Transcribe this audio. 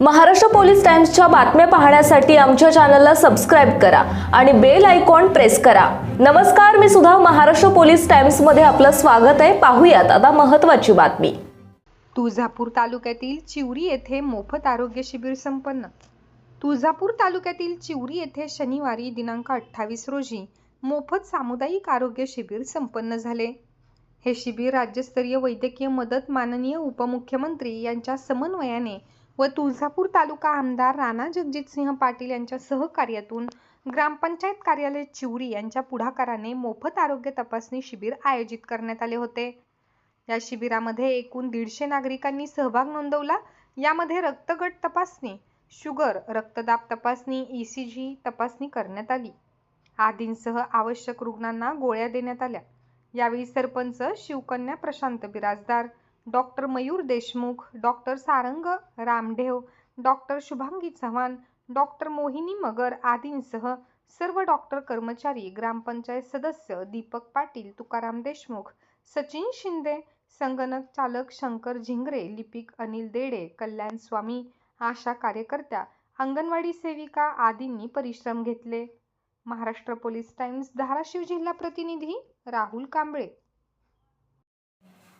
Maharashtra police टाइम्सच्या बातम्या पाहण्यासाठी आमच्या चॅनलला सबस्क्राईब करा आणि बेल आयकॉन प्रेस करा. नमस्कार मी सुद्धा महाराष्ट्र पोलीस टाइम्समध्ये आपलं स्वागत आहे. पाहूयात आता महत्वाची बातमी. तुळजापूर तालुक्यातील चिवरी येथे मोफत आरोग्य शिबिर संपन्न. तुळजापूर तालुक्यातील चिवरी येथे शनिवारी दिनांक अठ्ठावीस रोजी मोफत सामुदायिक आरोग्य शिबिर संपन्न झाले. हे शिबिर राज्यस्तरीय वैद्यकीय मदत माननीय उपमुख्यमंत्री यांच्या समन्वयाने व तुळजापूर तालुका आमदार राणा जगजितसिंह पाटील यांच्या सहकार्यातून ग्रामपंचायत कार्यालय चिवरी यांच्या पुढाकाराने मोफत आरोग्य तपासणी शिबिर आयोजित करण्यात आले होते. या शिबिरामध्ये एकूण दीडशे नागरिकांनी सहभाग नोंदवला. यामध्ये रक्तगट तपासणी शुगर रक्तदाब तपासणी ई सी जी तपासणी करण्यात आली. आदींसह आवश्यक रुग्णांना गोळ्या देण्यात आल्या. यावेळी sarpanch Shivkanya Prashant Birajdar doctor Mayur Deshmukh doctor Sarang Ramdhev doctor Shubhangi Chavan doctor Mohini Magar आदींसह सर्व डॉक्टर कर्मचारी ग्रामपंचायत सदस्य दीपक पाटील तुकाराम देशमुख सचिन शिंदे संगणक चालक शंकर झिंगरे लिपिक अनिल देडे कल्याण स्वामी आशा कार्यकर्त्या अंगणवाडी सेविका आदींनी परिश्रम घेतले. महाराष्ट्र पोलीस टाइम्स धाराशिव जिल्हा प्रतिनिधी राहुल कांबळे.